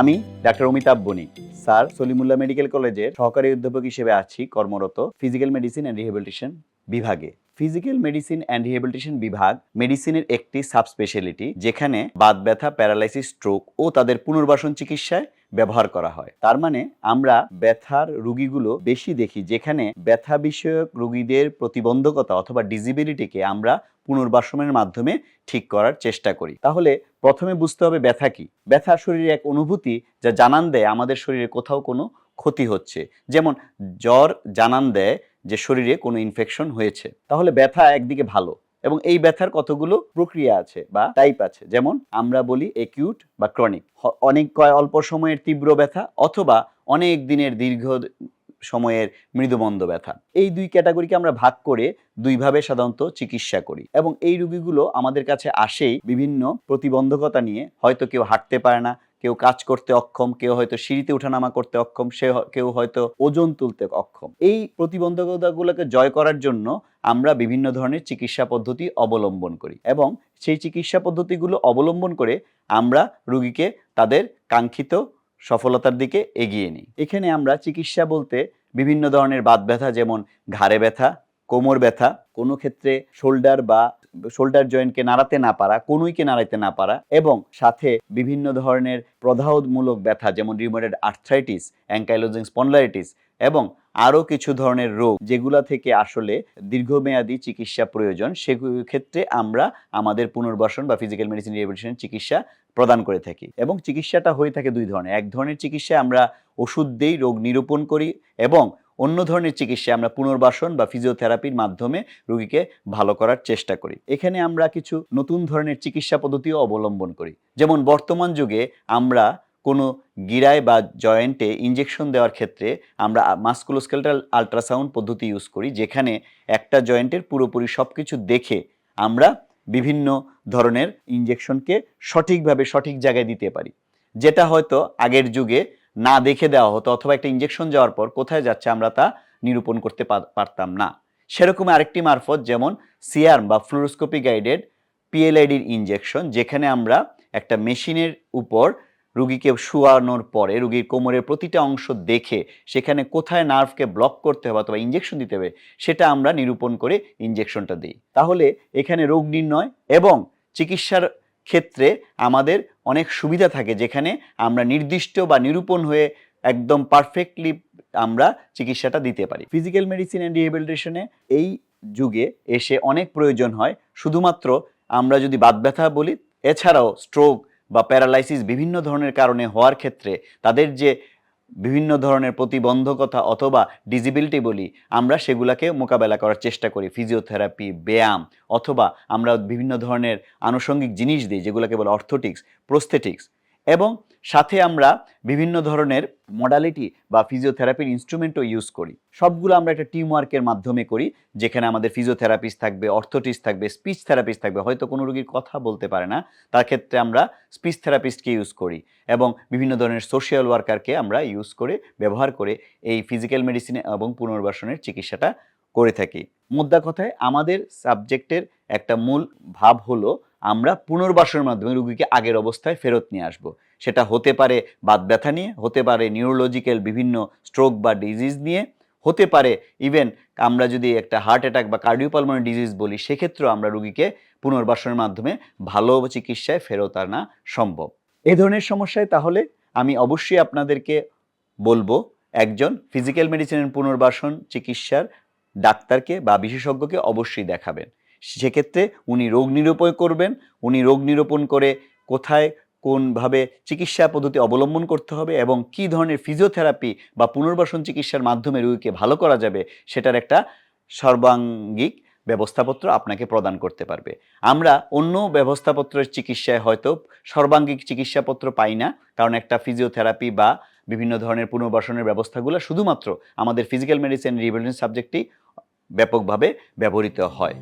আমি doctor Amitabh Banik, sir Salimullah medical college সহকারী অধ্যাপক হিসেবে আছি কর্মরত ফিজিক্যাল মেডিসিন অ্যান্ড রিহেবিলিটেশন বিভাগে। ফিজিক্যাল মেডিসিন অ্যান্ড রিহেবিলিটেশন বিভাগ মেডিসিনের একটি সাবস্পেশালিটি যেখানে বাত ব্যথা প্যারালাইসিস স্ট্রোক ও তাদের পুনর্বাসন চিকিৎসায় ব্যবহার করা হয়। তার মানে আমরা ব্যথার রুগীগুলো বেশি দেখি যেখানে ব্যথা বিষয়ক রুগীদের প্রতিবন্ধকতা অথবা ডিজিবিলিটিকে আমরা পুনর্বাসনের মাধ্যমে ঠিক করার চেষ্টা করি। তাহলে প্রথমে বুঝতে হবে ব্যথা কি। ব্যথা শরীরে এক অনুভূতি যা জানান দেয় আমাদের শরীরে কোথাও কোনো ক্ষতি হচ্ছে। যেমন জ্বর জানান দেয় যে শরীরে কোনো ইনফেকশন হয়েছে। তাহলে ব্যথা একদিকে ভালো এবং এই ব্যথার কতগুলো প্রক্রিয়া আছে বা টাইপ আছে। যেমন আমরা বলি একিউট বা ক্রনিক অনেক কয় অল্প সময়ের তীব্র ব্যথা অথবা অনেক দিনের দীর্ঘ সময়ের মৃদুমন্দ ব্যথা। এই দুই ক্যাটাগরিকে আমরা ভাগ করে দুইভাবে সাধারণত চিকিৎসা করি এবং এই রোগীগুলো আমাদের কাছে আসেই বিভিন্ন প্রতিবন্ধকতা নিয়ে। হয়তো কেউ হাঁটতে পারে না, কেউ কাজ করতে অক্ষম, কেউ হয়তো সিঁড়িতে ওঠানামা করতে অক্ষম, সে কেউ হয়তো ওজন তুলতে অক্ষম। এই প্রতিবন্ধকতাগুলোকে জয় করার জন্য আমরা বিভিন্ন ধরনের চিকিৎসা পদ্ধতি অবলম্বন করি এবং সেই চিকিৎসা পদ্ধতিগুলো অবলম্বন করে আমরা রুগীকে তাদের কাঙ্ক্ষিত সফলতার দিকে এগিয়ে নিই। এখানে আমরা চিকিৎসা বলতে বিভিন্ন ধরনের বাত ব্যথা, যেমন ঘাড়ে ব্যথা, কোমর ব্যথা, কোনো ক্ষেত্রে শোল্ডার বা শোল্ডার জয়েন্টকে নাড়াতে না পারা, কনুইকে নাড়াইতে না পারা এবং সাথে বিভিন্ন ধরনের প্রদাহমূলক ব্যথা, যেমন রিমোটেড আর্থ্রাইটিস অ্যাঙ্কাইলোজিং স্পন্ডলাইটিস এবং আরও কিছু ধরনের রোগ, যেগুলা থেকে আসলে দীর্ঘমেয়াদী চিকিৎসা প্রয়োজন। সেগুলোর ক্ষেত্রে আমরা আমাদের পুনর্বাসন বা ফিজিক্যাল মেডিসিন রিহেবিলিটেশন চিকিৎসা প্রদান করে থাকি এবং চিকিৎসাটা হয়ে থাকে দুই ধরনের। এক ধরনের চিকিৎসায় আমরা ওষুধ দেই, রোগ নিরূপণ করি এবং অন্য ধরনের চিকিৎসায় আমরা পুনর্বাসন বা ফিজিওথেরাপির মাধ্যমে রোগীকে ভালো করার চেষ্টা করি। এখানে আমরা কিছু নতুন ধরনের চিকিৎসা পদ্ধতিও অবলম্বন করি। যেমন বর্তমান যুগে আমরা কোনো গিরায় বা জয়েন্টে ইঞ্জেকশন দেওয়ার ক্ষেত্রে আমরা মাস্কুলোস্কেলটাল আল্ট্রাসাউন্ড পদ্ধতি ইউজ করি, যেখানে একটা জয়েন্টের পুরোপুরি সব কিছু দেখে আমরা বিভিন্ন ধরনের ইঞ্জেকশনকে সঠিকভাবে সঠিক জায়গায় দিতে পারি। যেটা হয়তো আগের যুগে না দেখে দেওয়া হতো অথবা একটা ইঞ্জেকশন যাওয়ার পর কোথায় যাচ্ছে আমরা তা নিরূপণ করতে পার- পারতাম না। সেরকম আরেকটি মারফত যেমন সিআরম বা ফ্লোরোস্কোপি গাইডেড পিএলআইডির ইঞ্জেকশন যেখানে আমরা একটা মেশিনের উপর রুগীকে শোয়ানোর পরে, রুগীর কোমরের প্রতিটা অংশ দেখে সেখানে কোথায় নার্ভকে ব্লক করতে হবে অথবা ইঞ্জেকশন দিতে হবে, সেটা আমরা নিরূপণ করে ইঞ্জেকশনটা দিই। তাহলে এখানে রোগ নির্ণয় এবং চিকিৎসার ক্ষেত্রে আমাদের অনেক সুবিধা থাকে, যেখানে আমরা নির্দিষ্ট বা নিরূপণ হয়ে একদম পারফেক্টলি আমরা চিকিৎসাটা দিতে পারি। ফিজিক্যাল মেডিসিন অ্যান্ড রিহেবিলিটেশনে এই যুগে এসে অনেক প্রয়োজন হয়, শুধুমাত্র আমরা যদি বাত ব্যথা বলি, এছাড়াও স্ট্রোক বা প্যারালাইসিস বিভিন্ন ধরনের কারণে হওয়ার ক্ষেত্রে তাদের যে বিভিন্ন ধরনের প্রতিবন্ধকতা অথবা ডিজিবিলিটি বলি, আমরা সেগুলোকে মোকাবেলা করার চেষ্টা করি। ফিজিওথেরাপি, ব্যায়াম অথবা আমরা বিভিন্ন ধরনের আনুষঙ্গিক জিনিস দিই, যেগুলোকে বলে অর্থোটিক্স, প্রস্থেটিক্স। এবং সাথে আমরা বিভিন্ন ধরনের মডালিটি বা ফিজিওথেরাপির ইনস্ট্রুমেন্টও ইউজ করি। সবগুলো আমরা একটা টিম ওয়ার্কের মাধ্যমে করি, যেখানে আমাদের ফিজিওথেরাপিস্ট থাকবে অর্থোটিস্ট থাকবে স্পিচ থেরাপিস্ট থাকবে, হয়তো কোনো রোগীর কথা বলতে পারে না, তার ক্ষেত্রে আমরা স্পিচ থেরাপিস্টকে ইউজ করি এবং বিভিন্ন ধরনের সোশ্যাল ওয়ার্কারকে আমরা ইউজ করে, ব্যবহার করে এই ফিজিক্যাল মেডিসিন এবং পুনর্বাসনের চিকিৎসাটা করে থাকি। মুদ্রা কথায় আমাদের সাবজেক্টের একটা মূল ভাব হলো আমরা পুনর্বাসনের মাধ্যমে রুগীকে আগের অবস্থায় ফেরত নিয়ে আসব। সেটা হতে পারে বাত ব্যথা নিয়ে, হতে পারে নিউরোলজিক্যাল বিভিন্ন স্ট্রোক বা ডিজিজ নিয়ে, হতে পারে ইভেন আমরা যদি একটা হার্ট অ্যাটাক বা কার্ডিওপালমোনারি ডিজিজ বলি, সেক্ষেত্রেও আমরা রুগীকে পুনর্বাসনের মাধ্যমে ভালো চিকিৎসায় ফেরত আনা সম্ভব। এ ধরনের সমস্যায় তাহলে আমি অবশ্যই আপনাদেরকে বলব, একজন ফিজিক্যাল মেডিসিনের পুনর্বাসন চিকিৎসার ডাক্তারকে বা বিশেষজ্ঞকে অবশ্যই দেখাবেন। সেক্ষেত্রে উনি রোগ নিরূপণ করবেন, উনি রোগ নিরূপণ করে কোথায় কোনভাবে চিকিৎসা পদ্ধতি অবলম্বন করতে হবে এবং কি ধরনের ফিজিওথেরাপি বা পুনর্বাসন চিকিৎসার মাধ্যমে রোগীকে ভালো করা যাবে সেটার একটা সর্বাঙ্গিক ব্যবস্থাপত্র আপনাকে প্রদান করতে পারবে। আমরা অন্য ব্যবস্থাপত্রের চিকিৎসায় হয়তো সর্বাঙ্গিক চিকিৎসাপত্র পাই না, কারণ একটা ফিজিওথেরাপি বা বিভিন্ন ধরনের পুনর্বাসনের ব্যবস্থাগুলো শুধুমাত্র আমাদের ফিজিক্যাল মেডিসিন রিভেলিউশন সাবজেক্টটি ব্যাপকভাবে ব্যবহৃত হয়।